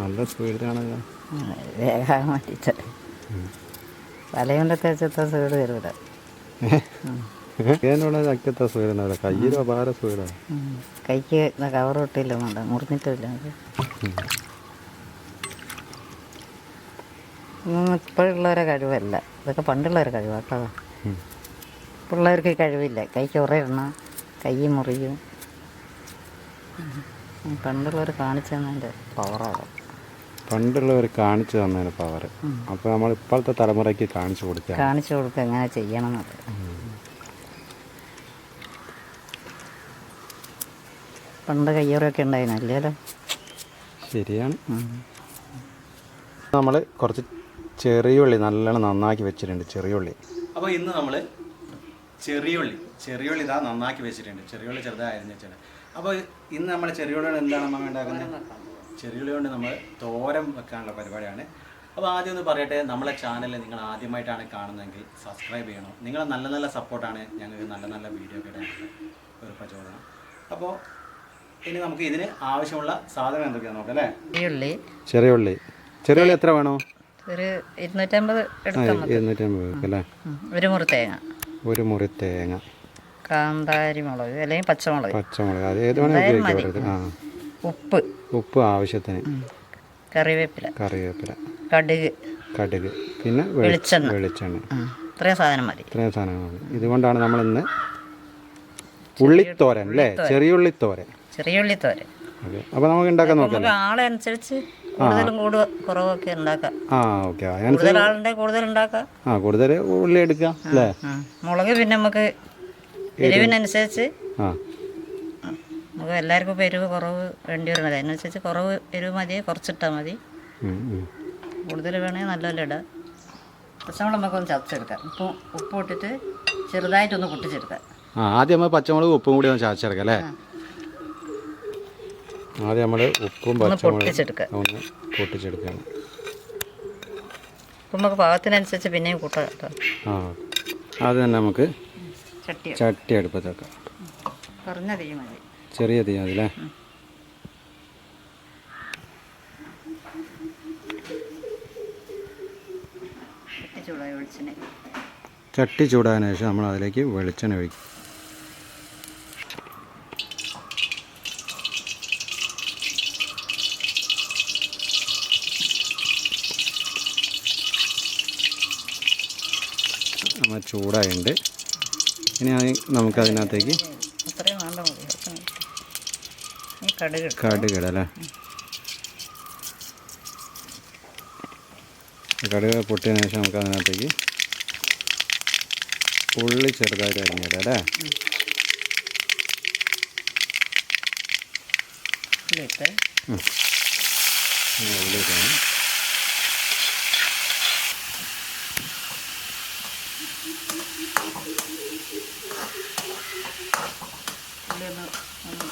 നല്ല സ്പീഡിലാണല്ലോ വേഗം തേച്ചത്ത വരൂല കയ്യിൽ അപാര സ്പീഡാണ്. കൈക്ക് കവർ ഇട്ടില്ല വേണ്ട മുറിഞ്ഞിട്ടില്ല. ഇപ്പോഴുള്ളവരെ കഴിവല്ല. ഇതൊക്കെ പണ്ടുള്ളവരെ കഴിവാട്ടോ പിള്ളേർക്ക് കഴിവില്ല. കൈക്ക് ഉറയിടണം കൈ മുറിയും. പണ്ടുള്ളവർ കാണിച്ചു തന്നതിന്റെ പവറാണ് പണ്ടുള്ളവർ കാണിച്ചു തന്നതിന് പവർ അപ്പോൾ നമ്മൾ ഇപ്പോഴത്തെ തലമുറയ്ക്ക് കാണിച്ചു കൊടുക്കുക കാണിച്ചു കൊടുക്കുക എങ്ങനെ ചെയ്യണം എന്നത് പണ്ട് കയ്യോറൊക്കെ ഉണ്ടായിരുന്നു അല്ലല്ലോ ശരിയാണ്. നമ്മൾ കുറച്ച് ചെറിയുള്ളി നല്ലോണം നന്നാക്കി വെച്ചിട്ടുണ്ട് ചെറിയുള്ളി അപ്പോൾ ഇന്ന് നമ്മൾ ചെറിയുള്ളി ചെറിയുള്ളി ഇതാ നന്നാക്കി വെച്ചിട്ടുണ്ട്. ചെറിയുള്ളി ചെറുതായി അരിഞ്ഞ് വെച്ചാണ് അപ്പോൾ ഇന്ന് നമ്മൾ ചെറിയുള്ളി കൊണ്ട് എന്താണ് അമ്മ ഉണ്ടാക്കുന്നത്? ചെറിയുള്ളി കൊണ്ട് നമ്മൾ തോരം വെക്കാനുള്ള പരിപാടിയാണ്. അപ്പോൾ ആദ്യം ഒന്ന് പറയട്ടെ നമ്മളെ ചാനൽ നിങ്ങൾ ആദ്യമായിട്ടാണ് കാണുന്നതെങ്കിൽ സബ്സ്ക്രൈബ് ചെയ്യണം. നിങ്ങൾ നല്ല നല്ല സപ്പോർട്ടാണ് ഞങ്ങൾക്ക് നല്ല നല്ല വീഡിയോ ഒക്കെ ഇടാനുള്ള ഒരു പ്രചോദനം. അപ്പോൾ ഇനി നമുക്ക് ഇതിന് ആവശ്യമുള്ള സാധനം എന്തൊക്കെയാണ് നോക്കാം അല്ലേ? ഉള്ളി ചെറിയുള്ളി. ചെറിയുള്ളി എത്ര വേണോ? ഒരു ഇരുന്നൂറ്റമ്പത് അല്ലേ? ഒരു മുറി തേങ്ങ. ഒരു മുറി തേങ്ങ. കാന്താരി മുളക് അല്ലെങ്കിൽ പച്ചമുളക്. പച്ചമുളക്. അത് ഏത് വേണമെങ്കിൽ ഉപയോഗിക്കാം ഉപ്പ്. ഉപ്പ് ആവശ്യത്തിന്. കറിവേപ്പില. കറിവേപ്പില. കടുക്. കടുക്. പിന്നെ വെളി- വെളിച്ചെണ്ണ. വെളിച്ചെണ്ണ. ഇത്രയും സാധനം മതി. ഇത്രയും സാധനങ്ങൾ ഇതുകൊണ്ടാണ് നമ്മൾ ഇന്ന് ഉള്ളിത്തോരൻ അല്ലേ? ചെറിയ ഉള്ളിത്തോരൻ. ചെറിയ ഉള്ളി തോരൻ ഓക്കെ. അപ്പോൾ നമുക്ക് ഉണ്ടാക്കാൻ നോക്കാം ആളെ അനുസരിച്ച് കൂടുതലും കൂടു കുറവൊക്കെ ഉണ്ടാക്കാം. ആ ഓക്കെ. കൂടുതൽ ആളുണ്ടെങ്കിൽ കൂടുതൽ ഉണ്ടാക്കാം. ആ കൂടുതൽ ഉള്ളി എടുക്കാം അല്ലേ? മുളക് പിന്നെ നമുക്ക് എരിവിനനുസരിച്ച് നമുക്ക് എല്ലാവർക്കും ഇപ്പോൾ എരിവ് കുറവ് വേണ്ടി വരുന്നത് അതിനനുസരിച്ച് കുറവ് എരിവ് മതി കുറച്ചിട്ടാൽ മതി. കൂടുതൽ വേണമെങ്കിൽ നല്ലപോലെ ഇടാം. പച്ചമുളക് നമുക്കൊന്ന് ചതച്ചെടുക്കാം. ഉപ്പ് ഉപ്പ് ഇട്ടിട്ട് ചെറുതായിട്ടൊന്ന് പൊട്ടിച്ചെടുക്കാം. ആ ആദ്യം നമ്മൾ പച്ചമുളക് ഉപ്പും കൂടി ഒന്ന് ചതച്ചെടുക്കാം അല്ലേ? ആദ്യം നമ്മൾ ഉപ്പും പച്ചമുളകും ഒന്ന് പൊട്ടിച്ചെടുക്കണം ഉപ്പ് നമുക്ക് പാകത്തിനനുസരിച്ച് പിന്നെയും കൂട്ടാം കേട്ടോ. ആ അത് തന്നെ നമുക്ക് ചട്ടി ചട്ടി അടുപ്പത്ത് വെക്കാം കുറഞ്ഞ തീ മതി. ചെറിയ തീ മതി അല്ലേ? ചട്ടി ചൂടായി ഒഴിച്ചിന് ശേഷം നമ്മൾ അതിലേക്ക് വെളിച്ചെണ്ണ ഒഴിക്കും. നമ്മൾ ചൂടായുണ്ട് ഇനി നമുക്ക് നമുക്കതിനകത്തേക്ക് കടുകടല്ലേ കടുക അല്ലേ? പൊട്ടിയതിന് ശേഷം നമുക്ക് അതിനകത്തേക്ക് ഉള്ളി ചെറുതായിട്ട് അരിഞ്ഞിടാം അല്ലേ? ഉള്ളി ഇടണം ഉള്ളി ഒന്ന് ഒന്ന്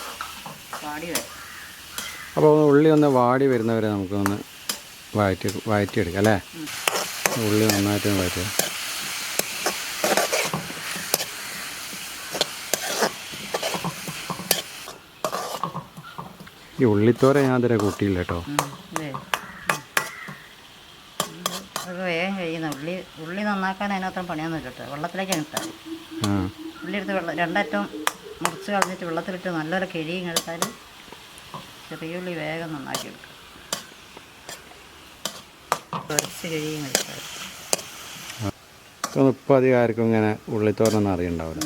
പാടി വരും. അപ്പോൾ ഉള്ളി ഒന്ന് വാടി വരുന്നവരെ നമുക്കൊന്ന് വഴറ്റി വഴറ്റിയെടുക്കാം അല്ലേ? ഉള്ളി നന്നായിട്ട് വഴറ്റുക ഈ ഉള്ളിത്തോര ഞാൻ ഇതുവരെ കൂട്ടിയില്ല കേട്ടോ. വേഗം കഴിയുന്ന ഉള്ളി ഉള്ളി നന്നാക്കാൻ അതിനത്ര പണിയൊന്നും കേട്ടോ വെള്ളത്തിലേക്ക് ഇട്ടാൽ ഉള്ളി എടുത്ത് വെള്ളം രണ്ടറ്റം മുറിച്ച് കളഞ്ഞിട്ട് വെള്ളത്തിലിട്ട് നല്ലൊരു കിഴിയും എടുത്താൽ ചെറിയ ഉള്ളി വേഗം നന്നാക്കി എടുക്കുക കുറച്ച് കഴിയും എടുത്താൽ ഇപ്പം അധികം ആർക്കും ഇങ്ങനെ ഉള്ളിത്തോരനൊന്നും അറിയണ്ടാവില്ല.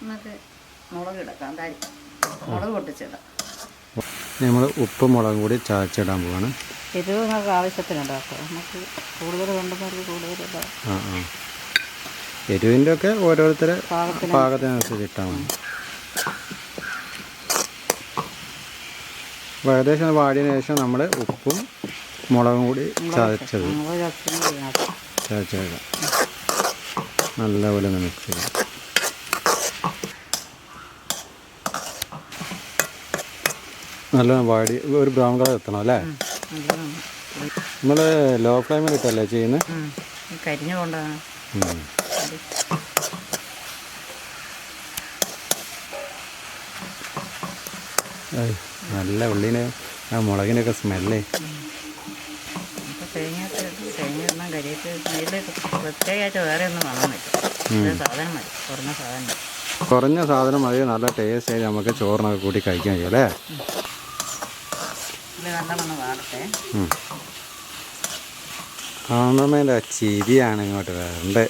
നമുക്ക് മുളക് മുളക് പൊട്ടിച്ചിടാം നമ്മൾ ഉപ്പ് മുളകും കൂടി ചാച്ചിടാൻ പോവാണ്. ഇത് നമുക്ക് ആവശ്യത്തിനുണ്ടാക്കാം നമുക്ക് കൂടുതൽ വേണ്ടുന്നവർക്ക് കൂടുതൽ ആ ആ. എരിവിന്റെ ഒക്കെ ഓരോരുത്തരെ പാകത്തിന് പാകത്തിനനുസരിച്ച് ഇട്ടാൽ മതി. അപ്പോൾ ഏകദേശം വാടിയതിന് ശേഷം നമ്മൾ ഉപ്പും മുളകും കൂടി ചതച്ചത്. ചതച്ചത് ചതച്ചിടാം നല്ലപോലെ ഒന്ന് മിക്സ് ചെയ്യാം നല്ല വാടി ഒരു ബ്രൗൺ കളർ എത്തണം അല്ലേ? നമ്മൾ ലോ ഫ്ലെയിമിൽ ഇട്ടല്ലേ ചെയ്യുന്നത് കരിഞ്ഞുകൊണ്ടാണ് ഈ കരിഞ്ഞു കൊണ്ടാണ് ഏയ്, നല്ല ഉള്ളിന് ആ മുളകിനൊക്കെ സ്മെല്ലേ അപ്പോൾ തേങ്ങ തേങ്ങ ഇടണം കരിയേപ്പ് ഇതിൽ പ്രത്യേകമായിട്ട് വേറെ ഒന്നും വേണം പറ്റും ഇത് സാധനം മതി കുറഞ്ഞ സാധനം മതി. കുറഞ്ഞ സാധനം മതി നല്ല ടേസ്റ്റ് ആയി നമുക്ക് ചോറിനൊക്കെ കൂട്ടി കഴിക്കാൻ കഴിയും അല്ലേ? കാണുന്നതിന്റെ ചിരിയാണ് ഇങ്ങോട്ട് വരണ്ടേ.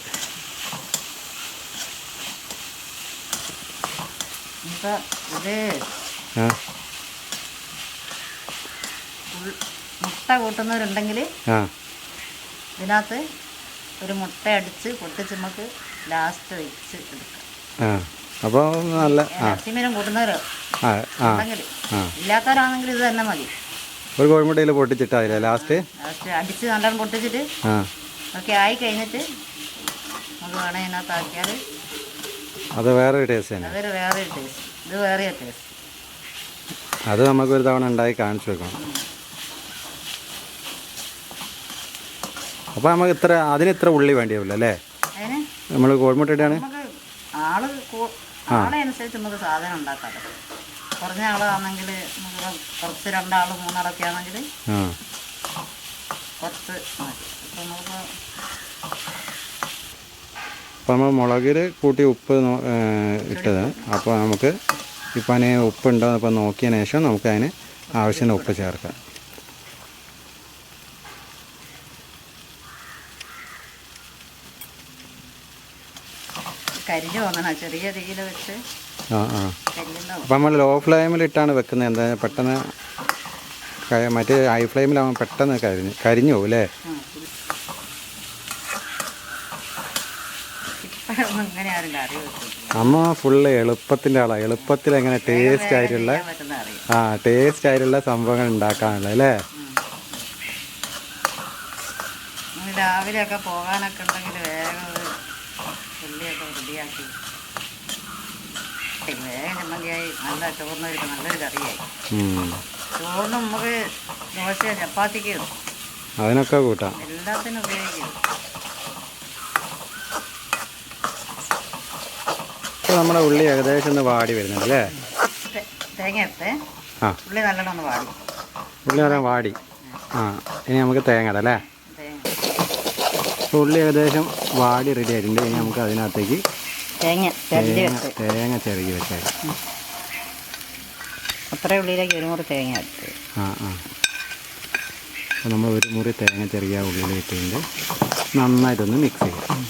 ഇത് ആ. മുട്ട കൂട്ടുന്നവരുണ്ടെങ്കിൽ ഇതിനകത്ത് ഒരു മുട്ട അടിച്ച് പൊട്ടിച്ച് നമുക്ക് ലാസ്റ്റ് വെച്ച് എടുക്കാം. അപ്പോൾ നല്ല ഇറച്ചിമീനും ആ ഉണ്ടെങ്കിൽ ഇല്ലാത്തവരാണെങ്കിൽ ഇത് തന്നെ മതി. ഒരു കോഴിമുട്ടയിൽ പൊട്ടിച്ചിട്ടായില്ലേ ലാസ്റ്റ് ലാസ്റ്റ് അടിച്ച് നല്ലോണം പൊട്ടിച്ചിട്ട് ഒക്കെ ആയി കഴിഞ്ഞിട്ട് നമുക്ക് വേണേൽ ഇതിനകത്ത് ആക്കിയാൽ അത് വേറെ ഒരു ടേസ്റ്റ് അതൊരു വേറെ ടേസ്റ്റ് ഇത് വേറെ ടേസ്റ്റ് അത് നമുക്കൊരു തവണ ഉണ്ടായി കാണിച്ചു വെക്കണം. അപ്പോൾ നമുക്ക് ഇത്ര അതിന് ഇത്ര ഉള്ളി വേണ്ടി വരില്ല അല്ലേ നമ്മൾ കോഴിമുട്ടയാണ് ആൾ ആളെ അനുസരിച്ച് നമുക്ക് സാധനം ഉണ്ടാക്കാം. കുറഞ്ഞ ആളാണെങ്കിൽ കുറച്ച് രണ്ടാൾ മൂന്നാളൊക്കെ ആണെങ്കിൽ ആ. കുറച്ച് മതി. അപ്പോൾ നമുക്ക് അപ്പോൾ നമ്മൾ മുളകിൽ കൂട്ടി ഉപ്പ് ഇട്ടത്. അപ്പോൾ നമുക്ക് ഇപ്പം അതിന് ഉപ്പ് ഉണ്ടോ എന്ന് ഇപ്പം നോക്കിയതിന് ശേഷം നമുക്ക് അതിന് ആവശ്യത്തിന് ഉപ്പ് ചേർക്കാം. കരിഞ്ഞു പോകണം ചെറിയ തീയിൽ വെച്ച് ആ ആ. അപ്പം നമ്മൾ ലോ ഫ്ലെയിമിൽ ഇട്ടാണ് വെക്കുന്നത്. എന്താ പെട്ടെന്ന് മറ്റേ ഹൈ ഫ്ലെയിമിലാവുമ്പോൾ പെട്ടെന്ന് കരിഞ്ഞു കരിഞ്ഞു പോകും അല്ലേ? ഇപ്പോഴൊന്നും ആരും കറി വെക്കും അമ്മ ഫുള്ള് എളുപ്പത്തിന്റെ ആളാണ് എളുപ്പത്തിൽ എങ്ങനെ ടേസ്റ്റ് ആയിട്ടുള്ള ആ ടേസ്റ്റ് ആയിട്ടുള്ള സംഭവങ്ങൾ ഉണ്ടാക്കാനുള്ള അല്ലേ? രാവിലെ രാവിലെയൊക്കെ പോകാനൊക്കെ ഉണ്ടെങ്കിൽ വേഗം ഒരു ഉള്ളിയൊക്കെ റെഡിയാക്കി ചമ്മന്തിയായി നല്ല നല്ലൊരു കറിയായി. ഉം. ചോറിന് നമുക്ക് ദോശ ചപ്പാത്തിക്ക് ഇടും. അതിനൊക്കെ കൂട്ടാം. എല്ലാത്തിനും ഉപയോഗിക്കും. ഇപ്പോൾ നമ്മുടെ ഉള്ളി ഏകദേശം ഒന്ന് വാടി വരുന്നുണ്ട് അല്ലേ തേങ്ങ എടുത്ത് ആ. ഉള്ളി നല്ലോണം ഒന്ന് വാടി. ഉള്ളി നല്ല വാടി. ആ ഇനി നമുക്ക് തേങ്ങ ഇടാം അല്ലേ? തേങ്ങ. ഉള്ളി ഏകദേശം വാടി റെഡി ആയിട്ടുണ്ട്. ഇനി നമുക്ക് അതിനകത്തേക്ക് തേങ്ങ തേങ്ങ ചിരകി വെച്ചാൽ അത്ര ഉള്ളിയിലേക്ക് ഒരു മുറി തേങ്ങ എടുത്ത് ആ ആ. അപ്പോൾ നമ്മൾ ഒരു മുറി തേങ്ങ ചെറിയ ഉള്ളിയിലിട്ടുണ്ട് നന്നായിട്ടൊന്ന് മിക്സ് ചെയ്യാം.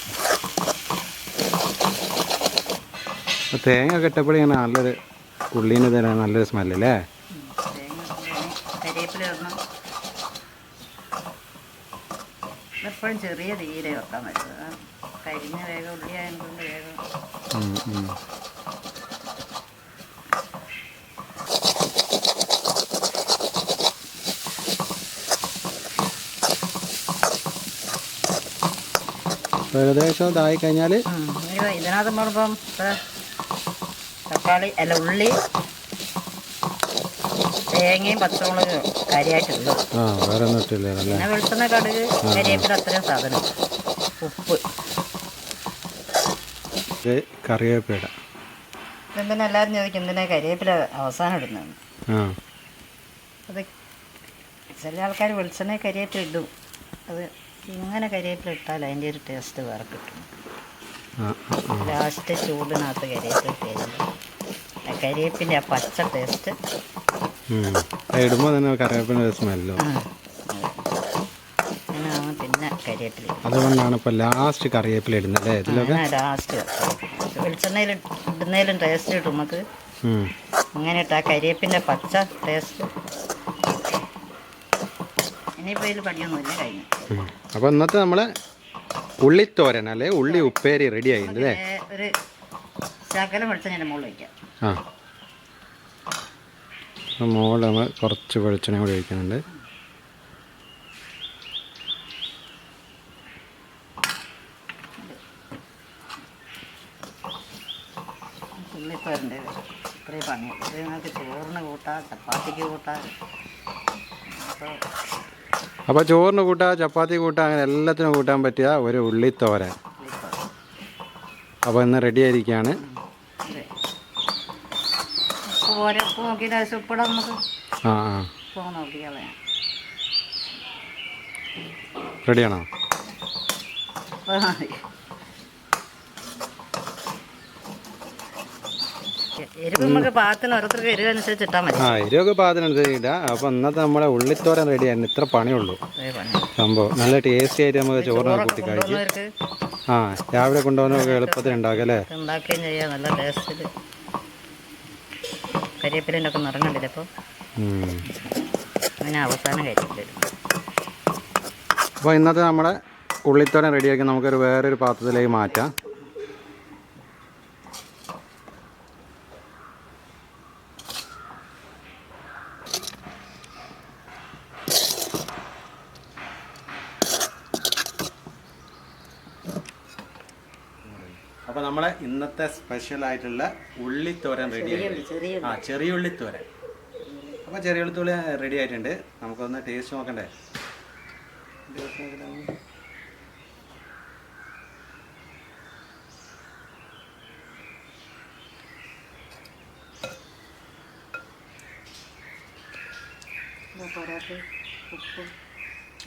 അപ്പോൾ തേങ്ങ കെട്ടപ്പോഴിങ്ങനെ ഇങ്ങനെ നല്ലൊരു ഉള്ളീന്റെ തന്നെ നല്ലൊരു സ്മെല്ലല്ലേ തേങ്ങ കരിവേപ്പില ഇടണം എപ്പോഴും ചെറിയ തീരെ വെക്കാൻ പറ്റും കരിഞ്ഞ വേഗം ഉള്ളി ആയതുകൊണ്ട് വേഗം ഏകദേശം ഇതായി കഴിഞ്ഞാൽ ഇതിനകത്ത് നമ്മളിപ്പം തക്കാളി അല്ല ഉള്ളി തേങ്ങയും പച്ചമുളകും കാര്യമായിട്ടുള്ളത് ആ വേറെ ഒന്നും ഇട്ടില്ല അല്ലേ? പിന്നെ വെളിച്ചെണ്ണ കടുക് കരിവേപ്പില അത്രയും സാധനം. ഉപ്പ്. ഇത് കറിവേപ്പില എന്തിനാ എല്ലാവരും ചോദിക്കും എന്തിനാ കരിവേപ്പില അവസാനം ഇടുന്നത് ആ. അത് ചില ആൾക്കാർ വെളിച്ചെണ്ണ കരിയേപ്പില ഇടും. അത് ഇങ്ങനെ കരിവേപ്പില ഇട്ടാൽ അതിന്റെ ഒരു ടേസ്റ്റ് വേറെ കിട്ടും. ആ ആ, ആ. ലാസ്റ്റ് ചൂടിനകത്ത് കരിയേപ്പില ഇട്ട് കഴിഞ്ഞാൽ ആ പച്ച ടേസ്റ്റ് ഇടുമ്പോൾ തന്നെ കറിവേപ്പിന്റെ സ്മെല്ലോ പിന്നെ. അതുകൊണ്ടാണ് ഇപ്പോൾ ലാസ്റ്റ് കറിവേപ്പില ഇടുന്നത് അല്ലേ ഇതിലൊക്കെ? അങ്ങനെ ലാസ്റ്റ് വെളിച്ചെണ്ണയിൽ ഇടുന്നതിലും ടേസ്റ്റ് കിട്ടും നമുക്ക്. ഉം. ഇങ്ങനെ ഇട്ട് ആ പച്ച ടേസ്റ്റ് ഇനിയിപ്പോൾ ഇതിൽ പണിയൊന്നുമില്ല കഴിഞ്ഞു. അപ്പോൾ ഇന്നത്തെ നമ്മളെ ഉള്ളിത്തോരൻ അല്ലേ? ഉള്ളി ഉപ്പേരി റെഡി ആയിട്ടുണ്ട് അല്ലേ? ഒരു ശകലം വെളിച്ചെണ്ണ മുകളിൽ വയ്ക്കാം ആ. മുകളിൽ നമ്മൾ കുറച്ച് വെളിച്ചെണ്ണ കൂടി ഒഴിക്കുന്നുണ്ട്. അപ്പൊ ഇത്രയും പണി ചോറിന് കൂട്ടാം ചപ്പാത്തിക്ക് കൂട്ടാം. അപ്പോൾ അപ്പോൾ ചോറിന് കൂട്ടാ ചപ്പാത്തി കൂട്ടാ അങ്ങനെ എല്ലാത്തിനും കൂട്ടാൻ പറ്റിയ ഒരു ഉള്ളിത്തോര ഉള്ളിത്തോരൻ. അപ്പോൾ ഇന്ന് റെഡി ആയിരിക്കുകയാണ് ഉപ്പ് നോക്കിയിട്ട് ഉപ്പിടാം നമുക്ക് ആ ആ. ഉപ്പ് നോക്കിയാൽ റെഡിയാണോ? എരിവ് നമുക്ക് പാകത്തിന് ഓരോരുത്തർക്ക് എരിവ് അനുസരിച്ച് ഇട്ടാൽ മതി. ആ എരിവൊക്കെ പാചകം ഇടാം. അപ്പോൾ ഇന്നത്തെ നമ്മളെ ഉള്ളിത്തോരൻ റെഡി ആയിരുന്നു ഇത്ര പണിയുള്ളൂ. സംഭവം. നല്ല ടേസ്റ്റി ആയിട്ട് നമുക്ക് ചോറ് കൂട്ടി കഴിക്കും ആ രാവിലെ കൊണ്ടുപോകാനൊക്കെ എളുപ്പത്തിൽ ഉണ്ടാക്കല്ലേ ഉണ്ടാക്കുകയും ചെയ്യാം. നല്ല ടേസ്റ്റിൽ കരിവേപ്പിലിന്റെ ഒക്കെ അപ്പോൾ. അങ്ങനെ അവസാനം കരിവേപ്പില അപ്പോൾ ഇന്നത്തെ നമ്മുടെ ഉള്ളിത്തോരൻ റെഡിയാക്കി നമുക്കൊരു വേറൊരു പാത്രത്തിലേക്ക് മാറ്റാം അപ്പോൾ നമ്മളെ ഇന്നത്തെ സ്പെഷ്യൽ ആയിട്ടുള്ള ഉള്ളിത്തോരൻ റെഡി ചെറിയ ആ ചെറിയ ഉള്ളിത്തോരൻ അപ്പോൾ ചെറിയ ഉള്ളിത്തോരൻ റെഡി ആയിട്ടുണ്ട്. നമുക്കൊന്ന് ടേസ്റ്റ് നോക്കണ്ടേ?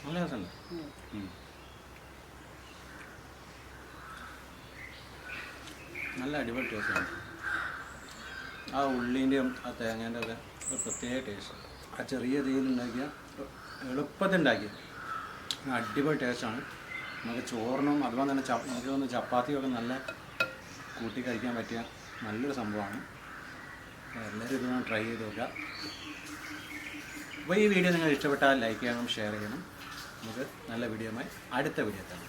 നല്ല രസമുണ്ട്. നല്ല അടിപൊളി ടേസ്റ്റാണ് ആ ഉള്ളിന്റെയും ആ തേങ്ങേന്റെ ഒക്കെ ഒരു പ്രത്യേക ടേസ്റ്റ് ആ ചെറിയ രീതിയിൽ ഉണ്ടാക്കിയ എളുപ്പത്തിൽ ഉണ്ടാക്കിയ അടിപൊളി ടേസ്റ്റാണ് നമുക്ക് ചോറിനും അതുപോലെ തന്നെ ചപ്പ നമുക്ക് തോന്നുന്നു ചപ്പാത്തിയൊക്കെ നല്ല കൂട്ടി കഴിക്കാൻ പറ്റിയ നല്ലൊരു സംഭവമാണ്. എല്ലാവരും ഇതൊന്നും ട്രൈ ചെയ്ത് നോക്കുക. അപ്പോൾ ഈ വീഡിയോ നിങ്ങൾ ഇഷ്ടപ്പെട്ടാൽ ലൈക്ക് ചെയ്യണം ഷെയർ ചെയ്യണം. നമുക്ക് നല്ല വീഡിയോയുമായി അടുത്ത വീഡിയോ കാണാം.